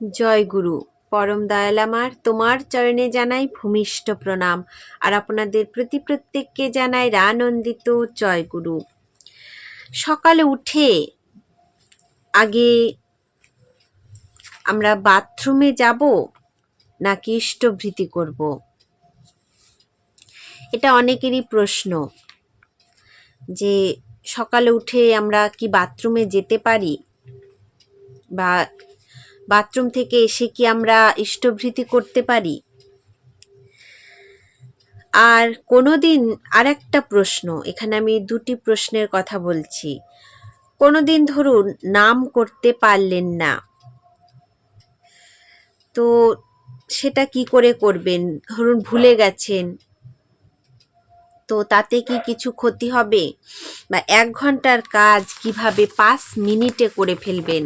জয় গুরু। পরম দয়াল আমার তোমার চরণে জানাই ভূমিষ্ঠ প্রণাম। আর আপনাদের প্রতি প্রত্যেককে জানাই রানন্দিত জয় গুরু। সকালে উঠে আগে আমরা বাথরুমে যাব নাকি ইষ্টভৃতি করব? এটা অনেকেরই প্রশ্ন। যে সকালে উঠে আমরা কি বাথরুমে যেতে পারি? বা বাথরুম থেকে এসে কি আমরা ইষ্টভৃতি করতে পারি? আর কোনোদিন আর একটা প্রশ্ন, এখানে আমি দুটি প্রশ্নের কথা বলছি। কোনোদিন ধরুন নাম করতে পারলেন না, তো সেটা কি করে করবেন? ধরুন ভুলে গেছেন, তো তাতে কি কিছু ক্ষতি হবে? বা এক ঘণ্টার কাজ কীভাবে পাঁচ মিনিটে করে ফেলবেন?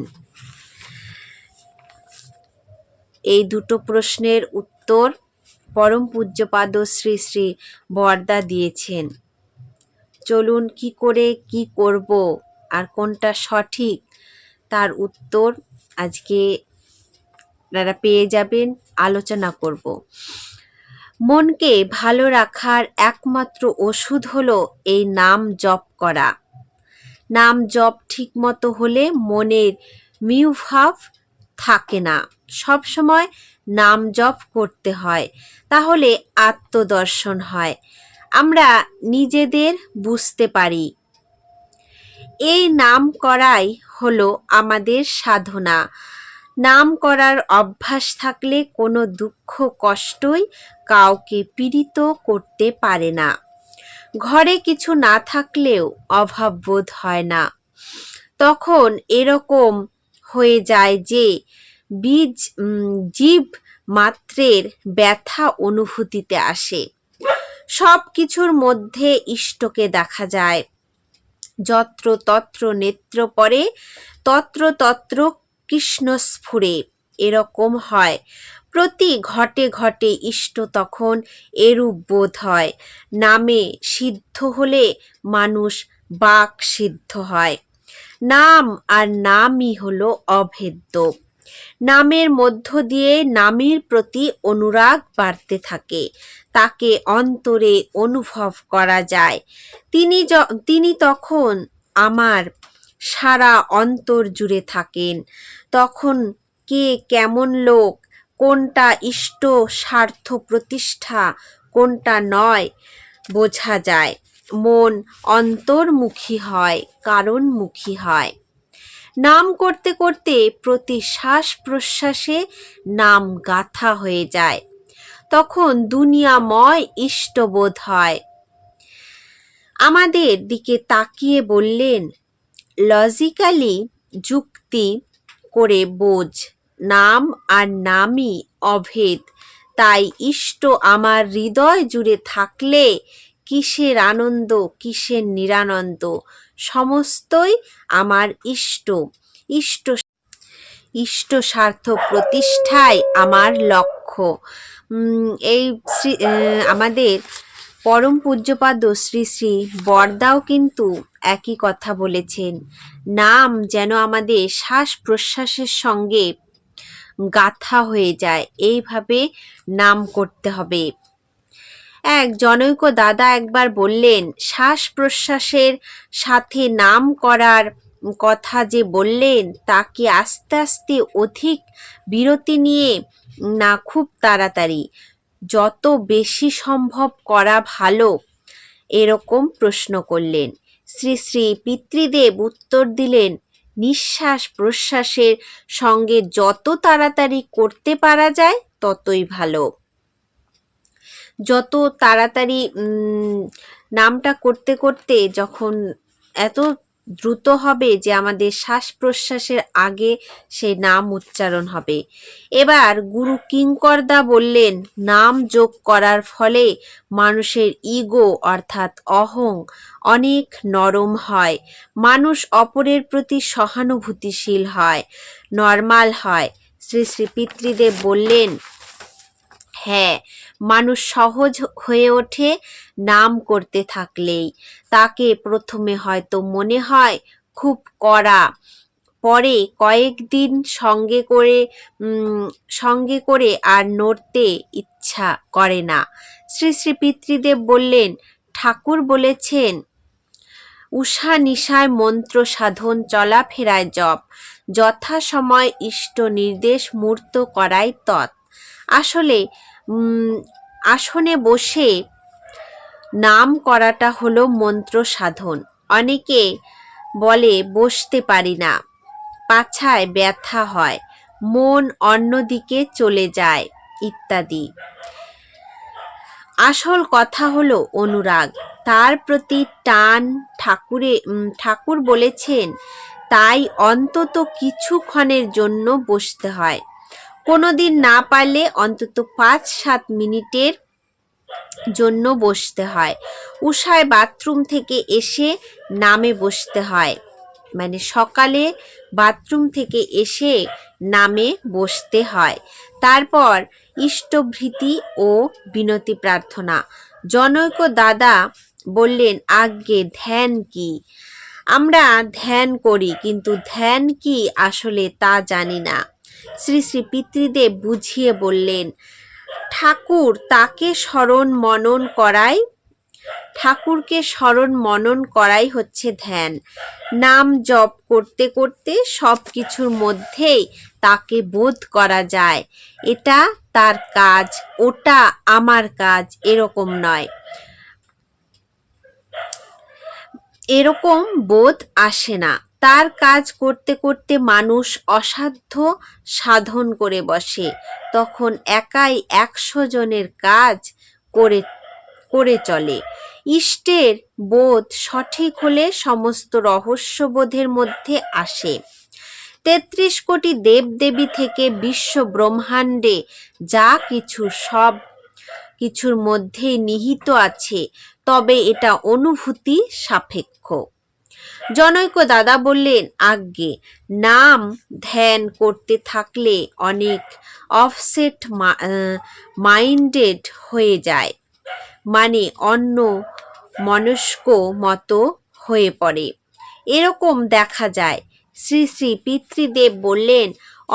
এই দুটো প্রশ্নের উত্তর পরম পূজ্যপাদ শ্রী শ্রী বরদা দিয়েছেন। চলুন কি করে কি করব আর কোনটা সঠিক তার উত্তর আজকে আপনারা পেয়ে যাবেন, আলোচনা করব। মনকে ভালো রাখার একমাত্র ওষুধ হলো এই নাম জপ করা। নাম জপ ঠিকমতো হলে মনের মিউভাব থাকে না। সব সময় নাম জপ করতে হয়, তাহলে আত্মদর্শন হয়। আমরা নিজেদের বুঝতে পারি। এই নাম করাই হলো আমাদের সাধনা। নাম করার অভ্যাস থাকলে কোনো দুঃখ, কষ্টই কাউকে পীড়িত করতে পারে না। ঘরে কিছু না থাকলেও অভাব বোধ হয় না। তখন এরকম হয়ে যায় যে বীজ জীব মাত্রের ব্যথা অনুভূতিতে আসে। সব কিছুর মধ্যে ইষ্টকে দেখা যায়। যত্র তত্র নেত্র পরে তত্র তত্র কৃষ্ণ স্ফুরে এরকম হয়। প্রতি ঘটে ঘটে ইষ্ট তখন এরূপ বোধ হয়। নামে সিদ্ধ হলে মানুষ বাক সিদ্ধ হয়। নাম আর নামই হলো অভেদ্য। নামের মধ্য দিয়ে নামের প্রতি অনুরাগ বাড়তে থাকে। তাকে অন্তরে অনুভব করা যায়। তিনি তিনি তখন আমার সারা অন্তর জুড়ে থাকেন। তখন কে কেমন লোক, কোনটা ইষ্ট স্বার্থ প্রতিষ্ঠা, কোনটা নয়, বোঝা যায়। মন অন্তর্মুখী হয়, কারণমুখী হয়। নাম করতে করতে প্রতি শ্বাস প্রশ্বাসে নাম গাথা হয়ে যায়। তখন দুনিয়াময় ইষ্টবোধ হয়। আমাদের দিকে তাকিয়ে বললেন লজিক্যালি যুক্তি করে বোঝ, নাম আর নামই অভেদ। তাই ইষ্ট আমার হৃদয় জুড়ে থাকলে কিসের আনন্দ, কিসের নিরানন্দ? সমস্তই আমার ইষ্ট। ইষ্ট ইষ্ট স্বার্থ প্রতিষ্ঠাই আমার লক্ষ্য। এই শ্রী আমাদের পরম পূজ্যপাদ শ্রী শ্রী বরদাও কিন্তু একই কথা বলেছেন। নাম যেন আমাদের শ্বাস প্রশ্বাসের সঙ্গে গাথা হয়ে যায়। এইভাবে নাম করতে হবে। এক জনৈক দাদা একবার বললেন শ্বাস প্রশ্বাসের সাথে নাম করার কথা যে বললেন তাকে আস্তে আস্তে অধিক বিরতি নিয়ে? না, খুব তাড়াতাড়ি। যত বেশি সম্ভব করা ভালো। এরকম প্রশ্ন করলেন। শ্রী শ্রী পিতৃদেব উত্তর দিলেন নিঃশ্বাস প্রশ্বাসের সঙ্গে যত তাড়াতাড়ি করতে পারা যায়, ততই ভালো। যত তাড়াতাড়ি নামটা করতে করতে যখন এত দ্রুত হবে যে আমাদের শ্বাস প্রশ্বাসের আগে সে নাম উচ্চারণ হবে। এবার গুরু কিঙ্করদা বললেন, নাম যোগ করার ফলে মানুষের ইগো অর্থাৎ অহং অনেক নরম হয়। মানুষ অপরের প্রতি সহানুভূতিশীল হয়, নর্মাল হয়। শ্রী শ্রী পিতৃদেব বললেন হ্যাঁ মানুষ সহজ হয়ে ওঠে নাম করতে থাকলেই। তাকে প্রথমে হয়তো মনে হয় খুব কড়া। পরে কয়েকদিন সঙ্গে করে সঙ্গে করে আর নড়তে ইচ্ছা করে না। শ্রী শ্রী পিতৃদেব বললেন, ঠাকুর বলেছেন, উষা নিশায় মন্ত্র সাধন চলাফেরায় জপ। যথাসময় ইষ্ট নির্দেশ মূর্ত করাই তৎ। আসলে আসনে বসে নাম করাটা হলো মন্ত্র সাধন। অনেকে বলে, বসতে পারি না। পাছায় ব্যথা হয়, মন অন্যদিকে চলে যায়, ইত্যাদি। আসল কথা হলো অনুরাগ। তার প্রতি টান ঠাকুরে ঠাকুর বলেছেন, তাই অন্তত কিছুক্ষণের জন্য বসতে হয়। কোনোদিন না পারলে অন্তত পাঁচ সাত মিনিটের জন্য বসতে হয়। উষায় বাথরুম থেকে এসে নামে বসতে হয়। মানে সকালে বাথরুম থেকে এসে নামে বসতে হয়। তারপর ইষ্টভৃতি ও বিনতি প্রার্থনা। জনৈক দাদা বললেন, আজ্ঞে, ধ্যান কি? আমরা ধ্যান করি, কিন্তু ধ্যান কি আসলে তা জানি না। শ্রী শ্রী পিতৃদেব বুঝিয়ে বললেন, ঠাকুর তাকে স্মরণ মনন করাই, ঠাকুরকে স্মরণ মনন করাই হচ্ছে ধ্যান। নাম জপ করতে করতে সব কিছুর মধ্যেই তাকে বোধ করা যায়। এটা তার কাজ, ওটা আমার কাজ, এরকম নয়। এরকম বোধ আসে না। তার কাজ করতে করতে মানুষ অসাধ্য সাধন করে বসে। তখন একাই একশো জনের কাজ করে করে চলে। ইষ্টের বোধ সঠিক হলে সমস্ত রহস্যবোধের মধ্যে আসে। তেত্রিশ কোটি দেবদেবী থেকে বিশ্ব ব্রহ্মাণ্ডে যা কিছু সব কিছুর মধ্যেই নিহিত আছে, তবে এটা অনুভূতি সাপেক্ষ। জনৈক দাদা বললেন, আজ্ঞে, নাম ধ্যান করতে থাকলে অনেক অফসেট মাইন্ডেড হয়ে যায়। মানে অন্য মনস্ক মতো হয়ে পড়ে। এরকম দেখা যায়। শ্রী শ্রী পিতৃদেব বললেন,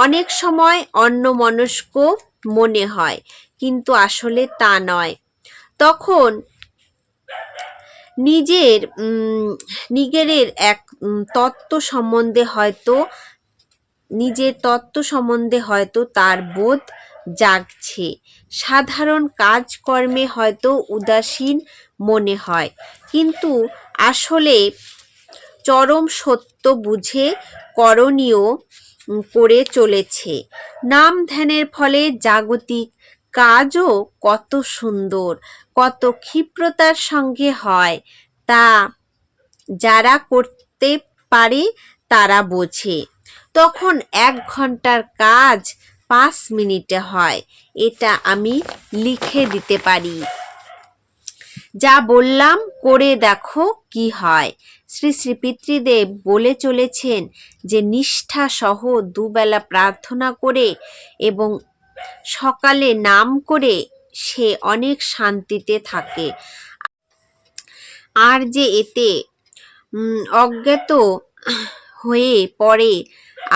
অনেক সময় অন্য মনস্ক মনে হয়, কিন্তু আসলে তা নয়। তখন নিজের নিজের এক তত্ত্ব সম্বন্ধে হয়তো, নিজের তত্ত্ব সম্বন্ধে হয়তো তার বোধ জাগছে। সাধারণ কাজকর্মে হয়তো উদাসীন মনে হয়। কিন্তু আসলে চরম সত্য বুঝে করণীয় করে চলেছে। নাম ধ্যানের ফলে জাগতিক কাজও কত সুন্দর, কত ক্ষিপ্রতার সঙ্গে হয়। তা যারা করতে পারে, তারা বোঝে। তখন এক ঘণ্টার কাজ পাঁচ মিনিটে হয়। এটা আমি লিখে দিতে পারি। যা বললাম, করে দেখো কি হয়। শ্রী শ্রী পিতৃদেব বলে চলেছেন যে নিষ্ঠা সহ দুবেলা প্রার্থনা করে এবং সকালে নাম করে সে অনেক শান্তিতে থাকে। আর যে এতে অজ্ঞাত হয়ে পড়ে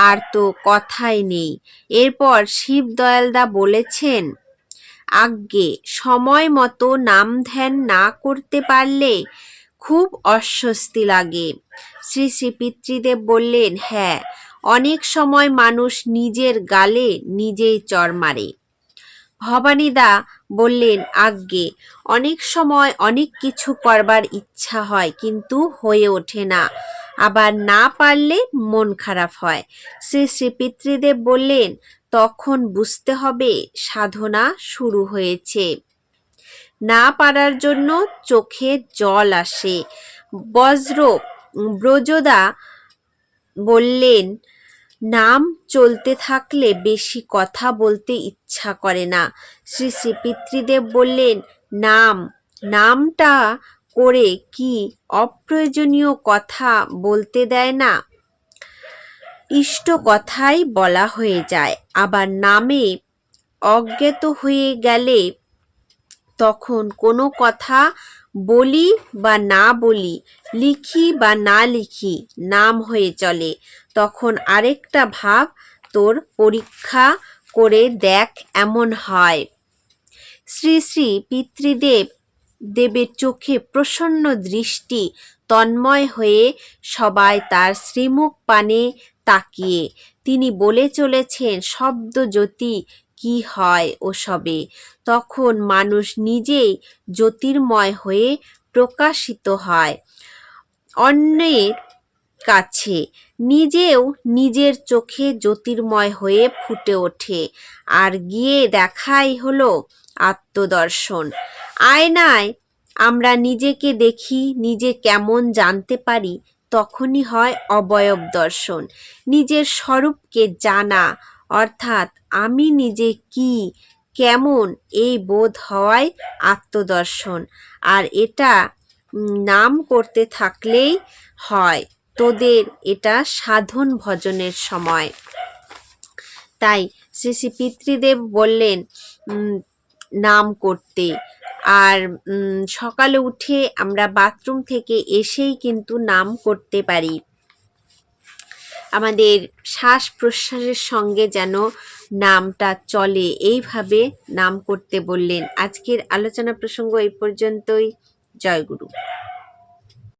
আর তো কথাই নেই। এরপর শিব দয়ালদা বলেছেন, আজ্ঞে, সময় মতো নাম ধ্যান না করতে পারলে খুব অস্বস্তি লাগে। শ্রী শ্রী পিতৃদেব বললেন হ্যাঁ অনেক সময় মানুষ নিজের গালে নিজেই চর মারে। ভবানীদা বললেন, আজ্ঞে, অনেক সময় অনেক কিছু করবার ইচ্ছা হয়, কিন্তু হয়ে ওঠে না। আবার না পারলে মন খারাপ হয়। শ্রী শ্রী পিতৃদেব বললেন, তখন বুঝতে হবে, সাধনা শুরু হয়েছে। না পারার জন্য চোখে জল আসে। বজ্র ব্রজদা বললেন, নাম চলতে থাকলে বেশি কথা বলতে ইচ্ছা করে না। শ্রী শ্রী পিতৃদেব বললেন, নাম, নামটা করে কি অপ্রয়োজনীয় কথা বলতে দেয় না? ইষ্ট কথাই বলা হয়ে যায়, আবার নামে অজ্ঞাত হয়ে গেলে তখন কোনো কথা বলি বা না বলি, লিখি বা না লিখি, নাম হয়ে চলে। তখন আরেকটা ভাব তোর পরীক্ষা করে দেখ এমন হয়। শ্রী শ্রী পিতৃদেব দেবের চোখে প্রসন্ন দৃষ্টি তন্ময় হয়ে সবাই তার শ্রীমুখ পানে তাকিয়ে। তিনি বলে চলেছেন শব্দ জ্যোতি কি হয় ও সবে তখন মানুষ নিজেই জ্যোতির্ময় হয়ে প্রকাশিত হয় অন্যের কাছে। নিজেও নিজের চোখে জ্যোতির্ময় হয়ে ফুটে ওঠে আর গিয়ে দেখাই হলো আত্মদর্শন। আয়নায় আমরা নিজেকে দেখি, নিজে কেমন জানতে পারি, তখনই হয় অবয়ব দর্শন। নিজের স্বরূপকে জানা অর্থাৎ আমি নিজে কি, কেমন এই বোধ হওয়াই আত্মদর্শন। আর এটা নাম করতে থাকলেই হয়। তোদের এটা সাধন ভজনের সময়। তাই শ্রী শ্রী পিতৃদেব বললেন নাম করতে। আর সকালে উঠে আমরা বাথরুম থেকে এসেই কিন্তু নাম করতে পারি। আমাদের শ্বাস প্রশ্বাসের সঙ্গে যেন নামটা চলে। এইভাবে নাম করতে বললেন। আজকের আলোচনা প্রসঙ্গ এই পর্যন্তই। জয়গুরু